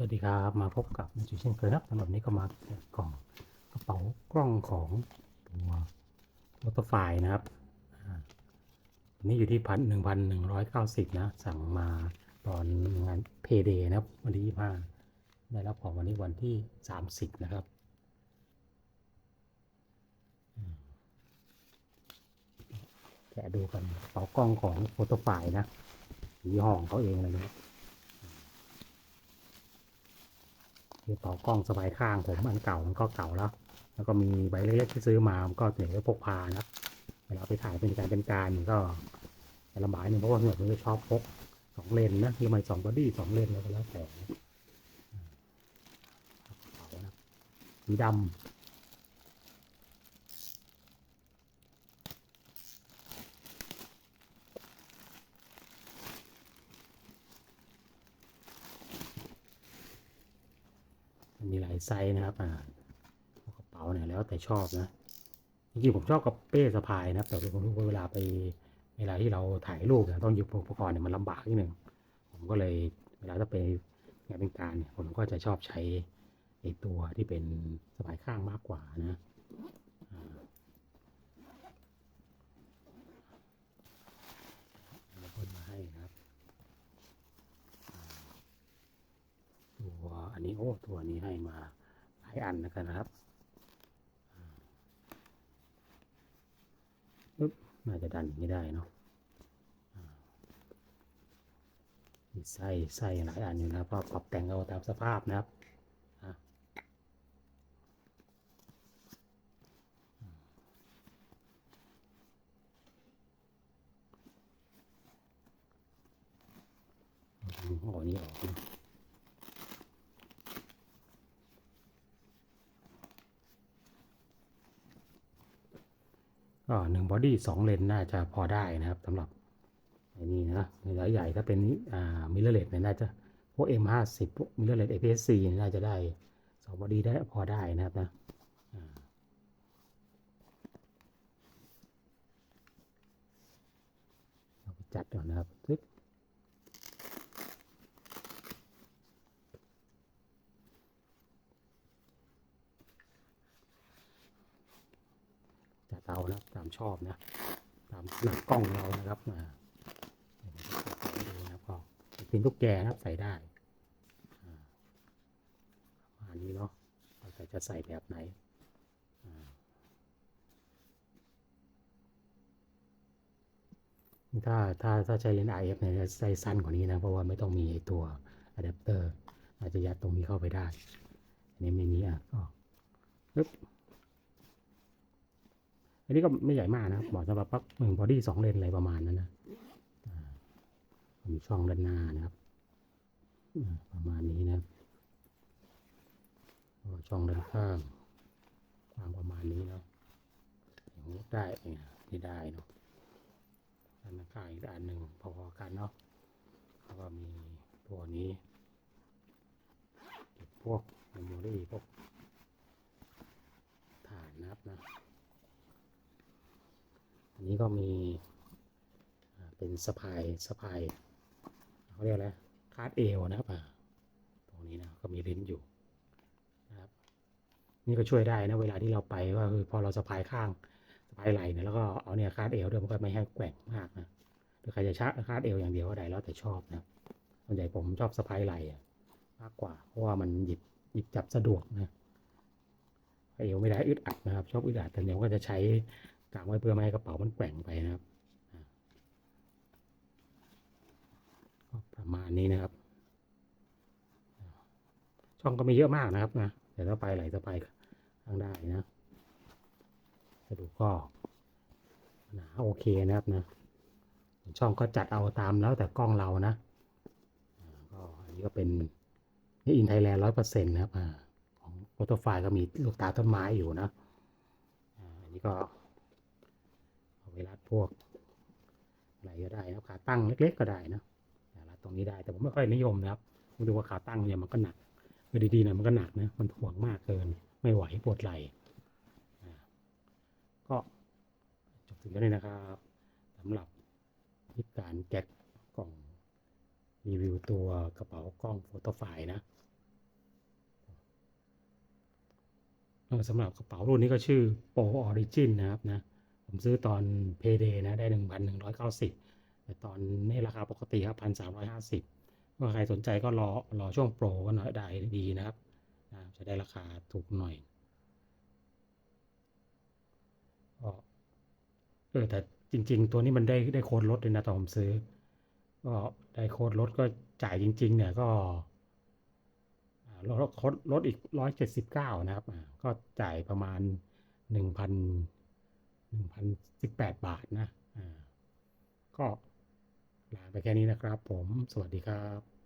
สวัสดีครับ มาพบกับมิจูเช่นเคยครับสำหรับนี้ก็มาแกะกล่องกระเป๋ากล้องของตัววอเตอร์ไฟนะครับอันนี้อยู่ที่พันหนึ่งพันหนึ่งร้อยเก้าสิบนะ สั่งมาตอนงานเพย์เดย์นะครับ วันที่ยี่ห้าได้รับของวันนี้วันที่สามสิบนะครับแกะดูกันกระเป๋ากล้องของวอเตอร์ไฟนะยี่ห้อของเขาเองเลยนะ ต่อกระเป๋ากล้องสบายข้างผมอันเก่ามันก็เก่าแล้วแล้วก็มีใบเล็กๆที่ซื้อมามันก็เหนือพกพานะเวลาไปถ่ายเป็นการเป็นการมันก็จะลำบากหนึ่งเพราะว่าเนี่ยผมจะชอบพกสองเลนนะที่มันสองบอดี้สองเลนแล้วก็แล้วแต่สีดำมันมีหลาย ไซส์นะครับอ่ากระเป๋าเนี่ยแล้วแต่ชอบนะจริงๆผมชอบกับเป้สะพายนะแต่ผมรู้ว่าเวลาไปเวลาที่เราถ่ายรูปเนี่ยต้องหยิบอุปกรณ์เนี่ยมันลำบากนิดหนึ่งผมก็เลยเวลาถ้าไปงานเป็นการเนี่ยผมก็จะชอบใช้ไอตัวที่เป็นสะพายข้างมากกว่านะอ่าแล้วก็มาให้นะครับอ่าตัว อันนี้โอ้ตัวนี้ให้มาหลายอันนะครับนะครับปึ๊บน่าจะดันอย่างนี้ได้เนาะมีไส้ไส้หลายอันอยู่นะครับก็ปรับแต่งเอาตามสภาพนะครับอะอืมโอ้นี่ออก ก็หนึ่งบอดี้สองเลนน่าจะพอได้นะครับสำหรับไอ้นี่นะในระยะใหญ่ถ้าเป็นอ่ามิลเลอร์เลตเนี่ยน่าจะพวก M ห้าสิบพวกมิลเลอร์เลส APS-C น่าจะได้สองบอดี้ได้พอได้นะครับนะอ่าเราไปจัดก่อนนะครับทึกจัด เอานะตามชอบนะ ตามหนักกล้องเรานะครับมาดูนะครับก็เป็นตุ๊กแกนะครับใส่ได้อ่าประมาณนี้เนาะเราจะใส่แบบไหนถ้าถ้าถ้าใช้เลนส์ IF เนี่ยจะใส่สั้นกว่านี้นะ เพราะว่าไม่ต้องมีตัวอะแดปเตอร์อาจจะยัดตรงนี้เข้าไปได้ อันนี้ไม่มีอะก็ปึ๊บ อันนี้ก็ไม่ใหญ่มากนะครับเหมาะสำหรับปักหนึ่งบอดี้สองเลนอะไรประมาณนั้นนะมีช่องด้านหน้านะครับประมาณนี้นะครับช่องด้านข้างวางประมาณนี้เนาะอย่างนี้ได้เนี่ยนี่ได้เนาะด้านข้างอีกอันหนึ่งพอๆกันเนาะแล้วก็มีตัวนี้เก็บพวกเมมโมรี่พวกฐานนับนะ อันนี้ก็มีเป็นสะพายสะพายเขาเรียกอะไรคาดเอวนะครับอ่าตรงนี้นะก็มีลิ้นอยู่นะครับนี่ก็ช่วยได้นะเวลาที่เราไปว่าคือพอเราสะพายข้างสะพายไหล่เนี่ยแล้วก็เอาเนี่ยคาดเอวด้วยมันก็ไม่ให้แกว่งมากนะหรือใครจะชะคาดเอวอย่างเดียวก็ได้แล้วแต่ชอบนะส่วนใหญ่ผมชอบสะพายไหล่มากกว่าเพราะว่ามันหยิบหยิบจับสะดวกนะเอวไม่ได้อึดอัดนะครับ ชอบอึดอัดแต่เดี๋ยวก็จะใช้ กางไว้เพื่อไม่ให้กระเป๋ามันแกว่งไปนะครับก็ประมาณนี้นะครับ ช่องก็ไม่เยอะมากนะครับนะแต่ถ้าไปไหลจะไปข้างได้นะกระดูกก็หนาโอเคนะครับนะช่องก็จัดเอาตามแล้วแต่กล้องเรานะก็อันนี้ก็เป็นนี่อินไทยแลนด์ร้อยเปอร์เซ็นต์นะครับอ่าของโฟโตไฟล์ก็มีลูกตาต้นไม้อยู่นะอันนี้ก็ รัดพวกอะไรก็ได้ครับขาตั้งเล็ก ๆ ก็ได้นะรัดตรงนี้ได้แต่ผมไม่ค่อยนิยมนะครับผมดูว่าขาตั้งเนี่ยมันก็หนักคือดีๆนะมันก็หนักนะมันถ่วงมากเกิน ไม่ไหวปวดไหล่ก็จบถึงแล้วนะครับสำหรับที่การแกะกล่องรีวิวตัวกระเป๋ากล้องโฟโต้ไฟล์นะสำหรับกระเป๋ารุ่นนี้ก็ชื่อ Pro Origin นะครับนะ ผมซื้อตอน Payday นะได้ 1,190แต่ตอนนี้ราคาปกติครับ1,350ว่าใครสนใจก็รอรอช่วงโปรก็หน่อยได้ดีนะครับ จะได้ราคาถูกหน่อยเออแต่จริง ๆ ตัวนี้มันได้ได้โค้ดลดเลยนะตอนผมซื้อ ก็ได้โค้ดลดก็จ่ายจริง ๆ เนี่ยก็ลดลดลดอีกร้อยเจ็ดสิบเก้านะครับ ก็จ่ายประมาณหนึ่งพัน หนึ่งพันสิบแปดบาทนะ อ่า ก็ลาไปแค่นี้นะครับผม สวัสดีครับ